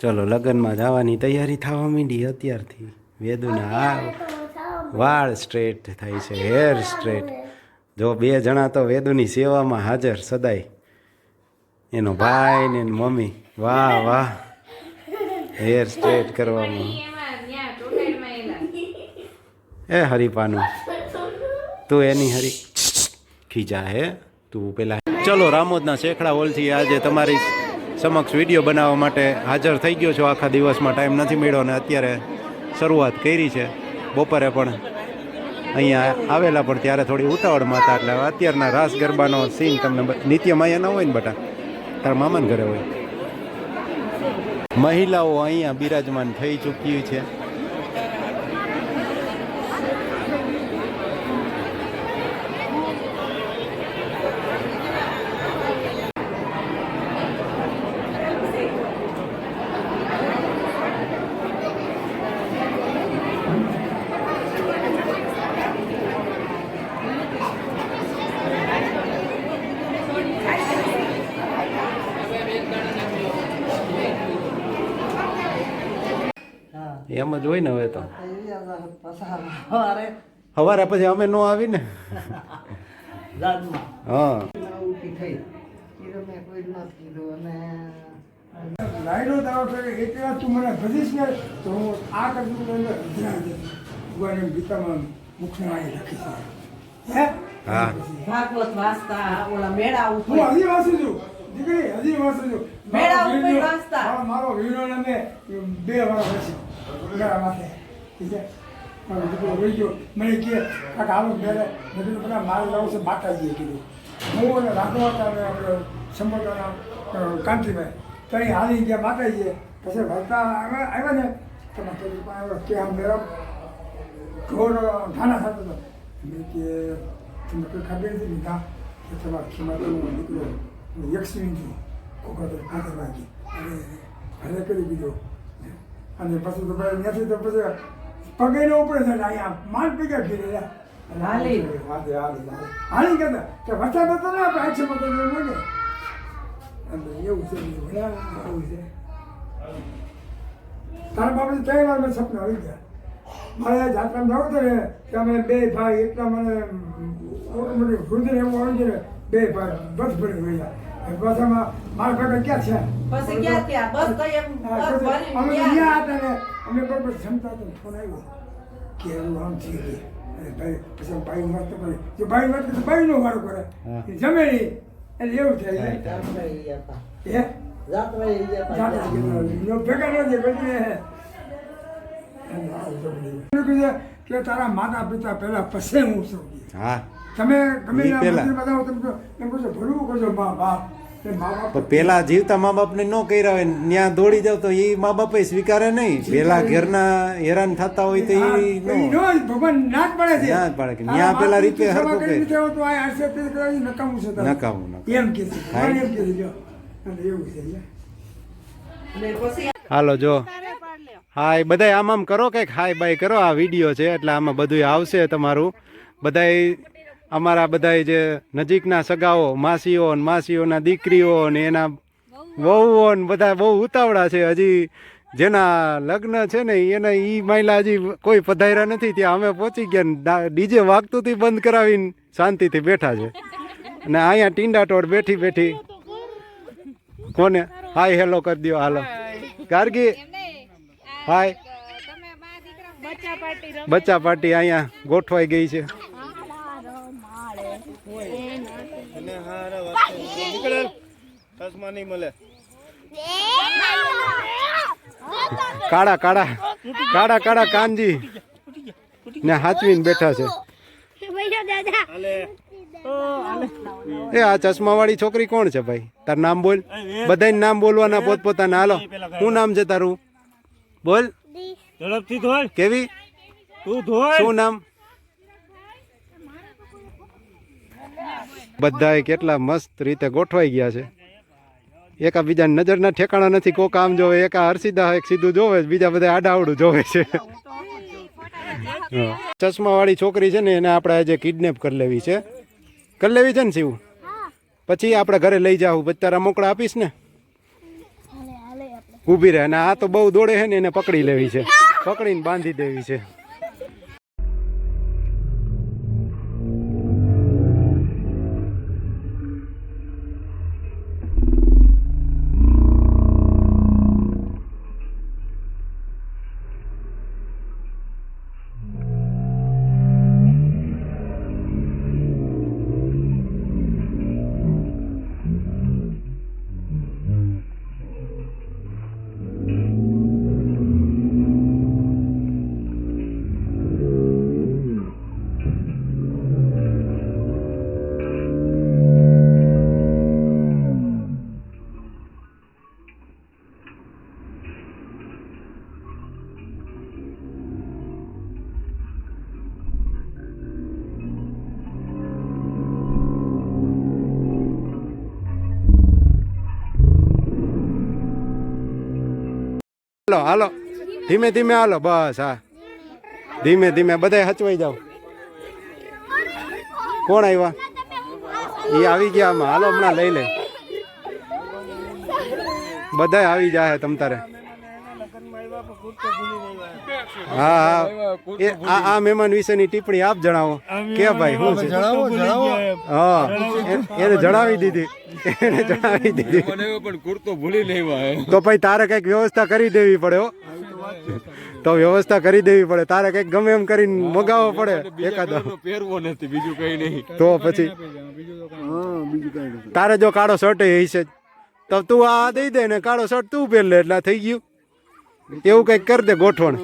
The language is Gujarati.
ચલો લગ્નમાં જવાની તૈયારી થવા માંડી અત્યારથી. વેદુના આ વાળ સ્ટ્રેટ થાય છે હેર સ્ટ્રેટ જો બે જણા તો વેદુની સેવામાં હાજર સદાય. એનો ભાઈ ને એની મમ્મી. વાહ વાહ. હેર સ્ટ્રેટ કરવામાં. એ હરીપાનું તું એની હરી. ખીજા હે. તું પેલા. ચલો રામોદના શેખડા હોલથી આજે તમારી સમક્ષ વીડિયો બનાવવા માટે હાજર થઈ ગયો છો. આખા દિવસમાં ટાઈમ નથી મળ્યો અને અત્યારે શરૂઆત કરી છે. બપોરે પણ અહીંયા આવેલા, પણ ત્યારે થોડી ઉતાવળમાં હતા. એટલે અત્યારના રાસ ગરબાનો સીન તમને નિત્યમાં ન હોય ને બટા, તારા મામાને ઘરે હોય. મહિલાઓ અહીંયા બિરાજમાન થઈ ચૂકી છે. એમ જ હોય ને હવે તો. સવારે. સવારે પછી અમે નો આવી ને હા લાઈનો દાવો કરે એટલા તું મને ભજીશ ને તો હું આ કરતું તને અધ્યા દે ભગવાને ગીતામાં મુખમાં એ લખી હે? હા. ભાગવત વાંચતા ઓલા મેળા ઉપર. હજી વાંચું છું. દીકરી છું. મેળા મારો ઉપર વાંચતા. મારો- મારો ને બે વાર વાંચ્યો ઉગાડા માટે. ઠીક છે? મારો ગયો. મને કહે કાકા, હાલો ઘરે મેં બધા મારે લાવું છે, માતાજીએ કીધું. હું અને રાઘવા અને આપણે સંબોધવાના કાંતિભાઈ. તો અહીં હાલી ગયા માતાજીએ. પછી ભરતા આવ્યા ને. તો કે આમ મેરા ઢોર ઠાણા થતો મેં કે તમે કોઈ ખબર નથી ને, કા? તમારા ખીમાતોનો દીકરો કાતર વાગી અને ભલે કરી દીધો. અને પછી તો ભાઈ ત્યાંથી તો પછી પગે ને ઉપડે છે અહીંયા માલ પીગા ઘીરે હાલી. હાલી કહેતા કે વરસાદ હતો ને આપણે આછે મતો ને અને એવું છે એવું છે તારા બાપા ત્રણ વાર મેં સપના આવી ગયા. મારે જાત્રામાં જવું હતું ને કે અમે બે ભાઈ એટલા મને રુધિર એવું આવી છે ને બે ભાઈ બસ ભરી ગયા. મારા ભેગા ક્યાં છે? પછી ક્યાં ત્યાં બસ તો એમ બસ પછી અમે તો ગયા. હતા ને અમે બરોબર જમતા ને ફોન આવ્યો. કે એવું આમ થઈ ગયું અને ભાઈ પછી ભાઈ મસ્ત કરે. જો ભાઈ મસ્ત કરે તો ભાઈનો વારો કરે. જમે નહીં. એટલે એવું થાય. હે. નો ન તો તારા માતા પિતા પેલા પછી હું છું. હા. તમે ગમે કહો, એમ કહો છો, ભરવું કરજો મા મા બાપ પણ પેલા જીવતા મા બાપને ન કર્યા હોય ત્યાં દોડી જાવ તો એ મા બાપે સ્વીકારે નહીં. પેલા ઘરના હેરાન થતા હોય તો એ ભગવાન ના. જ પડે છે. ના જ પાડે કે તારા પેલા રીતે હરકો કરે. નકામું છે નકામું, નકામું. એમ કે છે. એમ કે છે જો. અને એવું છે લે. ને પછી હાલો જો. હાય બધાય આમ આમ કરો કંઈક. હાય બાય કરો. આ વીડિયો છે એટલે આમાં બધું આવશે તમારું. બધાય અમારા બધાય જે નજીકના સગાઓ માસીઓ ને માસીઓના દીકરીઓ ને એના વહુઓ ને બધા બહુ ઉતાવળા છે. હજી જેના લગ્ન છે ને એને એ મહિલા હજી કોઈ પધાર્યા નથી ત્યાં અમે પહોંચી ગયા ડીજે વાગતુંથી બંધ કરાવીને શાંતિથી બેઠા છે. અને અહીંયા ટીંડા ટોળ બેઠી બેઠી કોને હાય હેલો કરી દો હાલો. ગાર્ગી. હાય. બચ્ચા પાર્ટી અહીંયા ગોઠવાઈ ગઈ છે. કાળા કાળા. કાળા કાળા કાનજી. ને હાચવીને બેઠા છે. એ આ ચશ્મા વાળી છોકરી કોણ છે ભાઈ? તાર નામ બોલ. બધા નામ બોલવાના પોતપોતાના. હાલો શું નામ છે તારું? બોલ. ઝડપથી ધોળ કેવી? તું ધોળ શું નામ? બધાએ કેટલા મસ્ત રીતે ગોઠવાઈ ગયા છે. એકા બીજા નજરના ઠેકાણા નથી કોક આમ જોવે એકા હર્ષિદા એક સીધું જોવે બીજા બધા આડાવડું જોવે છે. ચશ્મા વાળી છોકરી છે ને એને આપણે આજે કિડનેપ કરી લેવી છે. કરી લેવી છે ને શિવ? પછી આપણે ઘરે લઈ જાવ પછી તારા મોકળા આપીશ ને? ઊભી રહે અને આ તો બહુ દોડે છે ને એને પકડી લેવી છે. પકડીને બાંધી દેવી છે. હાલો હાલો. ધીમે ધીમે હાલો, બસ, હા. ધીમે ધીમે, બધાય હચવાઈ જાવ કોણ આવ્યા એ આવી ગયા હાલો, હમણાં લઈ લે. બધા આવી જાય તમ તારે. હા હા. આ આ મહેમાન વિશેની ટિપ્પણી આપ જણાવો. કે ભાઈ હું છે? જણાવો. જણાવો. હા એને જણાવી દીધી. એને જણાવી દીધી. પણ કુર્તો ભૂલી લેવા તો પછી તારે કંઈક વ્યવસ્થા કરી દેવી પડે હો. તો વ્યવસ્થા કરી દેવી પડે. તારે કંઈક ગમે એમ કરીને મગાવવો પડે એકાદો. પહેરવો નથી બીજું કઈ નહીં. તો પછી? તારે જો કાળો શર્ટ હશે. તો તું આ દઈ દે ને કાળો શર્ટ તું પહેર લે એટલે થઈ ગયું. એવું કંઈક કરી દે ગોઠવણ.